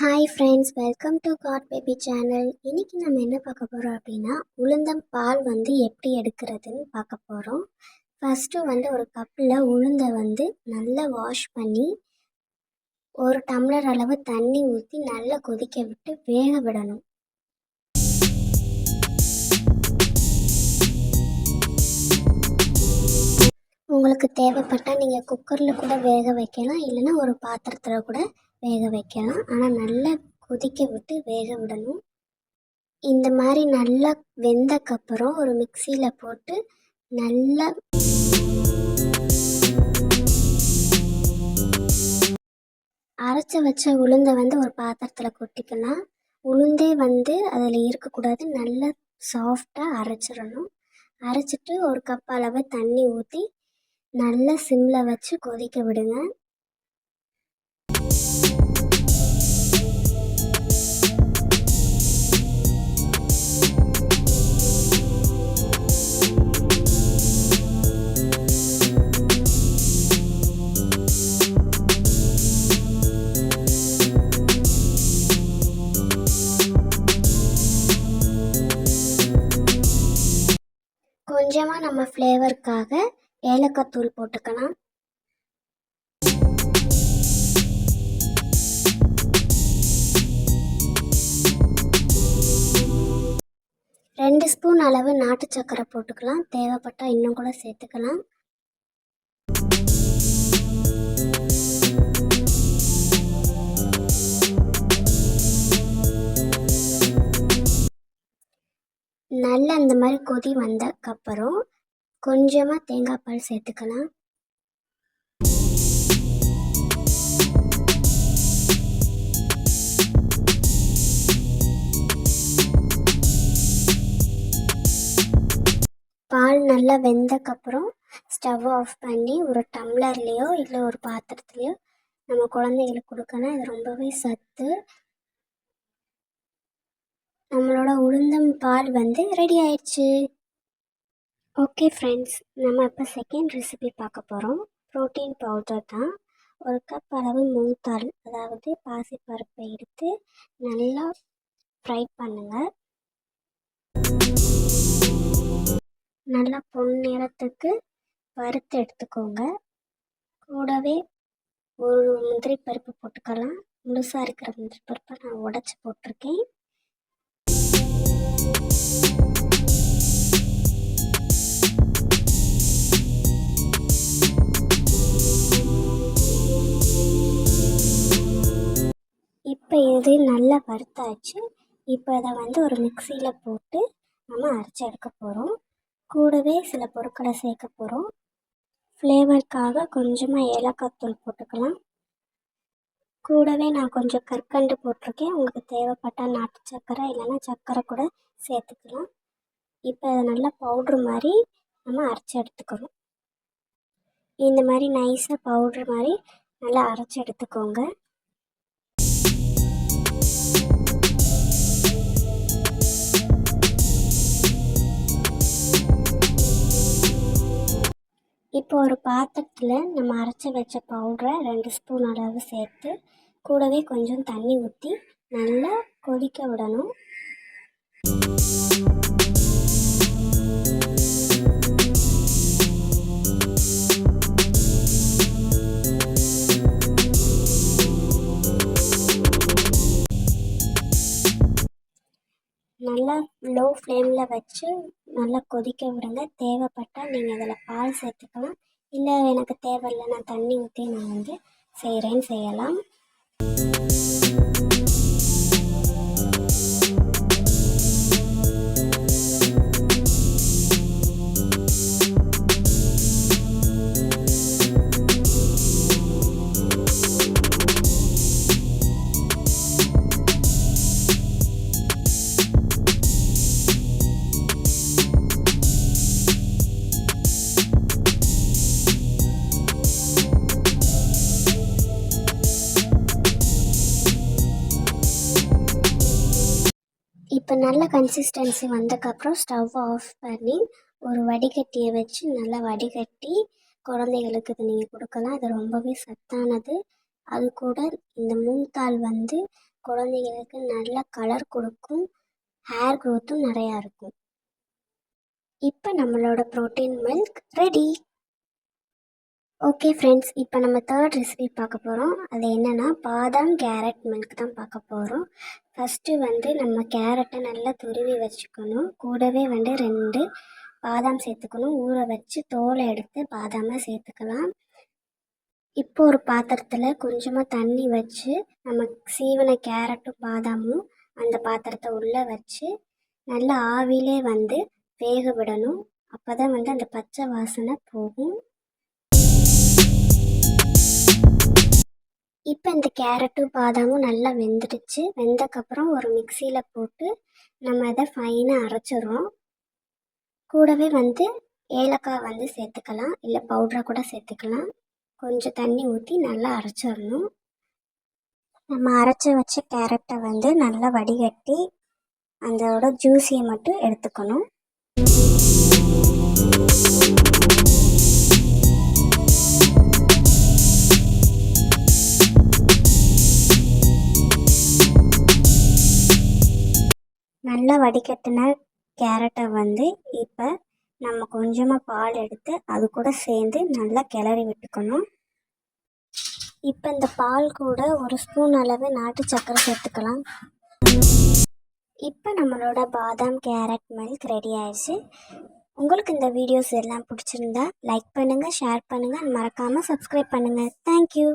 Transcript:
Hi friends welcome to God baby channel இன்றைக்கி நம்ம என்ன பார்க்க போகிறோம் அப்படின்னா உளுந்தம் பால் வந்து எப்படி எடுக்கிறதுன்னு பார்க்க போகிறோம் ஃபஸ்ட்டு வந்து ஒரு கப்பில் உளுந்தை வந்து நல்லா வாஷ் பண்ணி ஒரு டம்ளர் அளவு தண்ணி ஊற்றி நல்லா கொதிக்க விட்டு வேக விடணும். உங்களுக்கு தேவைப்பட்டால் நீங்கள் குக்கரில் கூட வேக வைக்கலாம் இல்லைன்னா ஒரு பாத்திரத்தில் கூட வேக வைக்கலாம். ஆனால் நல்லா கொதிக்க விட்டு வேக விடணும். இந்த மாதிரி நல்லா வெந்தக்கப்புறம் ஒரு மிக்சியில் போட்டு நல்லா அரைச்சி வச்ச உளுந்தை வந்து ஒரு பாத்திரத்தில் கொட்டிக்கலாம். உளுந்தே வந்து அதில் இருக்கக்கூடாது. நல்லா சாஃப்டாக அரைச்சிடணும். அரைச்சிட்டு ஒரு கப் அளவு தண்ணி ஊற்றி நல்லா சிம்மில் வச்சு கொதிக்க விடுங்க. நம்ம ஃப்ளேவருக்காக ஏலக்காய் தூள் போட்டுக்கலாம். ரெண்டு ஸ்பூன் அளவு நாட்டு சக்கரை போட்டுக்கலாம். தேவைப்பட்டால் இன்னும் கூட சேர்த்துக்கலாம். நல்லா அந்த மாதிரி கொதி வந்ததுக்கப்புறம் கொஞ்சமாக தேங்காய் பால் சேர்த்துக்கலாம். பால் நல்லா வெந்தக்கப்புறம் ஸ்டவ் ஆஃப் பண்ணி ஒரு டம்ளர்லேயோ இல்லை ஒரு பாத்திரத்துலேயோ நம்ம குழந்தைங்களுக்கு கொடுக்கலாம் இது ரொம்பவே சத்து. நம்மளோட உளுந்தம் பால் வந்து ரெடி ஆயிடுச்சு. ஓகே ஃப்ரெண்ட்ஸ் நம்ம இப்போ செகண்ட் ரெசிபி பார்க்க போகிறோம் ப்ரோட்டீன் பவுடர் தான். ஒரு கப் அளவு மூத்தாள் அதாவது பாசிப்பருப்பை எடுத்து நல்லா ஃப்ரை பண்ணுங்கள் நல்லா பொன்னிறத்துக்கு வறுத்து எடுத்துக்கோங்க. கூடவே ஒரு முந்திரி பருப்பு போட்டுக்கலாம். முழுசாக இருக்கிற முந்திரி பருப்பை நான் உடச்சி போட்டிருக்கேன். இது நல்லா வறுத்தாச்சு. இப்போ இதை வந்து ஒரு மிக்சியில் போட்டு நம்ம அரைச்சி எடுக்க போகிறோம் கூடவே சில பொருட்களை சேர்க்க போகிறோம் ஃப்ளேவருக்காக கொஞ்சமாக ஏலக்காய் தூள் போட்டுக்கலாம். கூடவே நான் கொஞ்சம் கற்கண்டு போட்டிருக்கேன். உங்களுக்கு தேவைப்பட்டால் நாட்டு சக்கரை இல்லைன்னா சர்க்கரை கூட சேர்த்துக்கலாம். இப்போ அதை நல்லா பவுட்ரு மாதிரி நம்ம அரைச்சி எடுத்துக்கணும். இந்த மாதிரி நைஸாக பவுட்ரு மாதிரி நல்லா அரைச்சி எடுத்துக்கோங்க. இப்போ ஒரு பாத்திரத்தில் நம்ம அரைச்சி வச்ச பவுடரை ரெண்டு ஸ்பூன் அளவு சேர்த்து கூடவே கொஞ்சம் தண்ணி ஊற்றி நல்லா கொதிக்க விடணும். நல்லா லோ ஃப்ளேமில் வச்சு நல்லா கொதிக்க விடுங்க. தேவைப்பட்டால் நீங்கள் அதில் பால் சேர்த்துக்கலாம். இல்லை எனக்கு தேவையில்லை நான் தண்ணி ஊற்றி நான் வந்து செய்கிறேன்னு செய்யலாம். நல்ல கன்சிஸ்டன்சி வந்ததுக்கப்புறம் ஸ்டவ் ஆஃப் பண்ணி ஒரு வடிகட்டியை வச்சு நல்லா வடிகட்டி குழந்தைகளுக்கு இது நீங்கள் கொடுக்கலாம். அது ரொம்பவே சத்தானது. அது கூட இந்த மூங்கால் வந்து குழந்தைகளுக்கு நல்ல கலர் கொடுக்கும். ஹேர் க்ரோத்தும் நிறையா இருக்கும். இப்போ நம்மளோட protein milk ready okay friends இப்போ நம்ம தேர்ட் ரெசிபி பார்க்க போகிறோம் அது என்னென்னா பாதாம் கேரட் மில்க் தான் பார்க்க போகிறோம் ஃபஸ்ட்டு வந்து நம்ம கேரட்டை நல்லா துருவி வச்சுக்கணும். கூடவே வந்து ரெண்டு பாதாம் சேர்த்துக்கணும். ஊற வச்சு தோலை எடுத்து பாதாமை சேர்த்துக்கலாம். இப்போ ஒரு பாத்திரத்தில் கொஞ்சமாக தண்ணி வச்சு நம்ம சீவன கேரட்டும் பாதாமும் அந்த பாத்திரத்தை உள்ளே வச்சு நல்லா ஆவிலே வந்து வேக விடணும். அப்போ தான் வந்து அந்த பச்சை வாசனை போகும். இப்போ இந்த கேரட்டும் பாதாமும் நல்லா வெந்துடுச்சு. வெந்தக்கப்புறம் ஒரு மிக்சியில் போட்டு நம்ம அதை ஃபைனாக அரைச்சிடுறோம். கூடவே வந்து ஏலக்காய் வந்து சேர்த்துக்கலாம். இல்லை பவுட்ரை கூட சேர்த்துக்கலாம். கொஞ்சம் தண்ணி ஊற்றி நல்லா அரைச்சிடணும். நம்ம அரைச்சி வச்ச கேரட்டை வந்து நல்லா வடிகட்டி அதோட ஜூஸியை மட்டும் எடுத்துக்கணும். நல்லா வடிகட்டின கேரட்டை வந்து இப்போ நம்ம கொஞ்சமாக பால் எடுத்து அது கூட சேர்ந்து நல்லா கிளறி விட்டுக்கணும். இப்போ இந்த பால் கூட ஒரு ஸ்பூன் அளவு நாட்டு சர்க்கரை சேர்த்துக்கலாம். இப்போ நம்மளோட பாதாம் கேரட் மில்க் ரெடி ஆயிடுச்சு. உங்களுக்கு இந்த வீடியோஸ் எல்லாம் பிடிச்சிருந்தா லைக் பண்ணுங்கள் ஷேர் பண்ணுங்கள் மறக்காமல் சப்ஸ்கிரைப் பண்ணுங்கள் தேங்க்யூ